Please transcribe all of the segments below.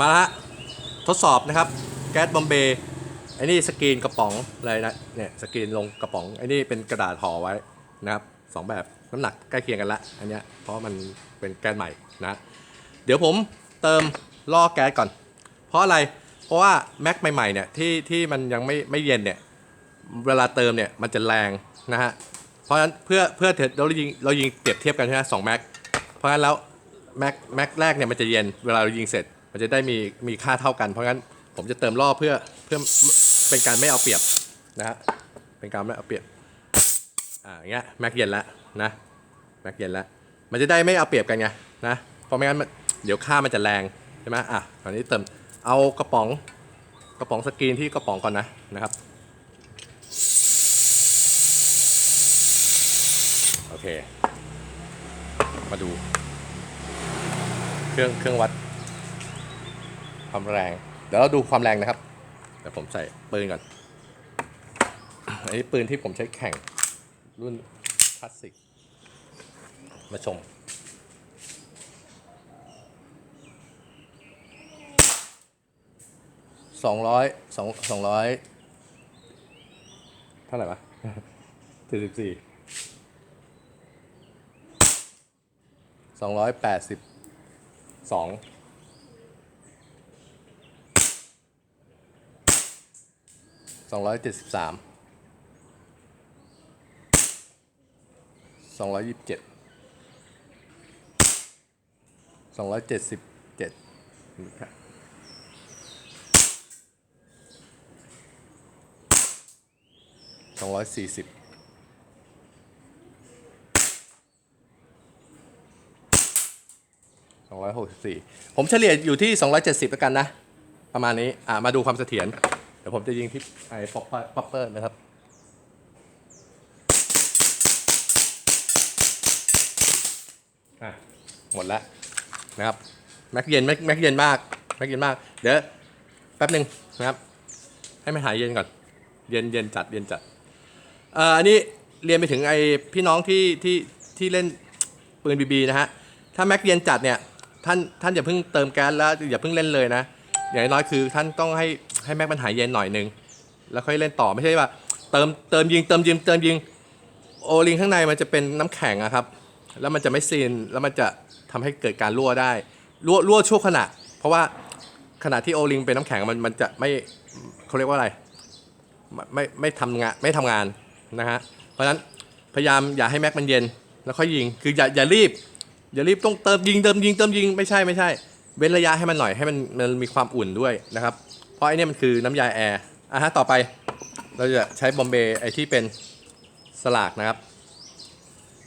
มาละทดสอบนะครับ แก๊สบอมเบย์ไอ้นี่สกรีนกระป๋องอะไรนะเนี่ยสกรีนลงกระป๋องไอ้นี่เป็นกระดาษห่อไว้นะครับสองแบบน้ำหนักใกล้เคียงกันละอันเนี้ยเพราะมันเป็นแก๊สใหม่นะ เดี๋ยวผมเติมล่อแก๊สก่อน เพราะอะไรเพราะว่าแม็กใหม่ๆเนี่ยที่ที่มันยังไม่ไม่เย็นเนี่ยเวลาเติมเนี่ยมันจะแรงนะฮะเพราะฉะนั้นเพื่อเพื่อเถอะเรายิงเรายิงเปรียบเทียบกันใช่ไหมสองแม็กเพราะฉะนั้นแล้วแม็กแม็กแรกเนี่ยมันจะเย็นเวลาเรายิงเสร็จ มันจะได้มีมีค่าเท่ากัน เพราะงั้นผมจะเติมล่อเพื่อเพื่อเป็นการไม่เอาเปรียบนะฮะเป็นการไม่เอาเปรียบอ่าอย่างเงี้ยแม็กเย็นแล้วนะแม็กเย็นแล้วมันจะได้ไม่เอาเปรียบกันไงนะเพราะไม่งั้นเดี๋ยวค่ามันจะแรงใช่ไหมอะตอนนี้เติมเอากระป๋องกระป๋องสกรีนที่กระป๋องก่อนนะนะครับโอเค มาดู เครื่องเครื่องวัด ความแรง เดี๋ยวเราดูความแรงนะครับเดี๋ยวผมใส่ปืนก่อนอันนี้ปืนที่ผมใช้แข่งรุ่นคลาสสิก มาชม สองร้อยสองสองร้อยเท่าไหร่วะสี่สิบสี่สองร้อยแปดสิบสอง สองร้อยเจ็ดสิบสามสองร้อยยี่สิบเจ็ดสองร้อยเจ็ดสิบเจ็ดสองร้อยสี่สิบสองร้อยหกสิบสี่ผมเฉลี่ยอยู่ที่สองร้อยเจ็ดสิบแล้วกันนะ ประมาณนี้ อ่ามาดูความเสถียร ดี๋ยวผมจะยิงที่ไอ้ป๊อปเปอร์ป๊อปเปอร์นะครับอะหมดแล้วนะครับแม็กเย็นแม็กแม็กเย็นมากแม็กเย็นมาก เดี๋ยวแป๊บหนึ่งนะครับ ให้มันหายเย็นก่อน เย็นเย็นจัดเย็นจัดเอ่ออันนี้เรียนไปถึงไอ้พี่น้องที่ที่ที่เล่นปืนบีบีนะฮะถ้าแม็กเย็นจัดเนี่ยท่านท่านอย่าเพิ่งเติมแก๊สแล้วอย่าเพิ่งเล่นเลยนะอย่างน้อยคือท่านต้องให้ ให้แม็กมันหายเย็นหน่อยนึง แล้วค่อยเล่นต่อไม่ใช่ว่าเติมเติมยิงเติมยิงเติมยิงโอลิงข้างในมันจะเป็นน้ำแข็งอะครับ แล้วมันจะไม่ซีนแล้วมันจะทำให้เกิดการรั่วได้รั่วรั่วชั่วขณะ เพราะว่าขณะที่โอลิงเป็นน้ำแข็งมันมันจะไม่เขาเรียกว่าอะไรไม่ไม่ไม่ทำงานไม่ทำงานนะฮะเพราะฉะนั้นพยายามอย่าให้แม็กมันเย็น แล้วค่อยยิงคืออย่าอย่ารีบ อย่ารีบต้องเติมยิงเติมยิงเติมยิงไม่ใช่ไม่ใช่ เว้นระยะให้มันหน่อยให้มันมันมีความอุ่นด้วยนะครับ เพราะไอ้เนี่ยมันคือน้ำยาแอร์อะฮะต่อไปเราจะใช้บอมเบย์ไอที่เป็นสลากนะครับ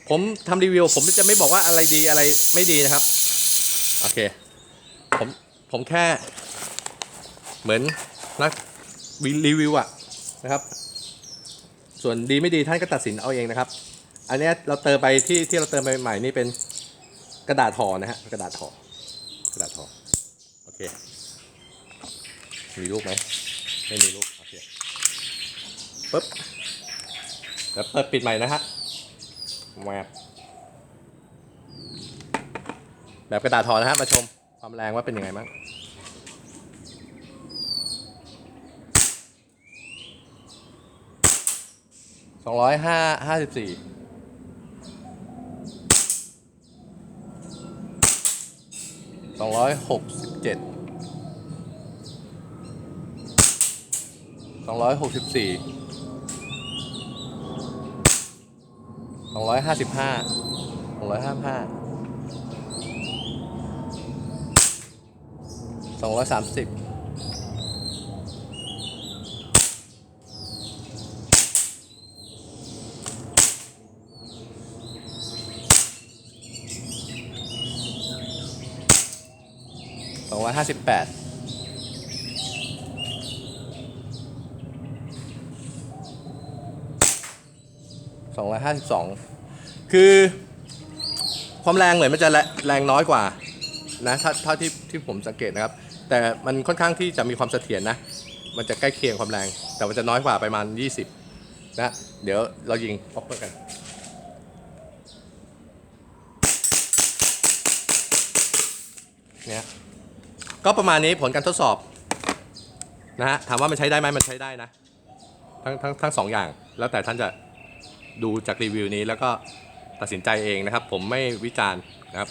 ผมทำรีวิว ผมจะไม่บอกว่าอะไรดีอะไรไม่ดีนะครับ โอเค ผมผมแค่ เหมือนนักรีวิวอะนะครับ ส่วนดีไม่ดีท่านก็ตัดสินเอาเองนะครับ อันนี้เราเติมไปที่ที่เราเติมไปใหม่นี่เป็นกระดาษห่อนะฮะกระดาษห่อกระดาษห่อโอเค มีรูปไหมไม่มีรูปโอเคปึ๊บแล้วเปิดปิดใหม่นะฮะแวบแบบกระดาษทอนะฮะมาชมความแรงว่าเป็นยังไงบ้างสองร้อยห้าห้าสิบสี่สองร้อยหกสิบเจ็ด สองร้อยหกสิบสี่สองร้อยห้าสิบห้าสองร้อยห้าห้าสองร้อยสามสิบสองร้อยห้าสิบแปด สองร้อยห้าสิบสองคือความแรงเหมือนมันจะแรแรงน้อยกว่านะถ้าเท่าที่ที่ผมสังเกตนะครับ แต่มันค่อนข้างที่จะมีความเสถียรนะ มันจะใกล้เคียงความแรง แต่มันจะน้อยกว่าประมาณ 20 นะ เดี๋ยวเรายิงป๊อปเปอร์กันเนี่ยก็ประมาณนี้ผลการทดสอบนะฮะถามว่ามันใช้ได้ไหมมันใช้ได้นะ ทั้งทั้งทั้งสองอย่าง แล้วแต่ท่านจะ ดูจากรีวิวนี้แล้วก็ตัดสินใจเองนะครับ ผมไม่วิจารณ์นะครับ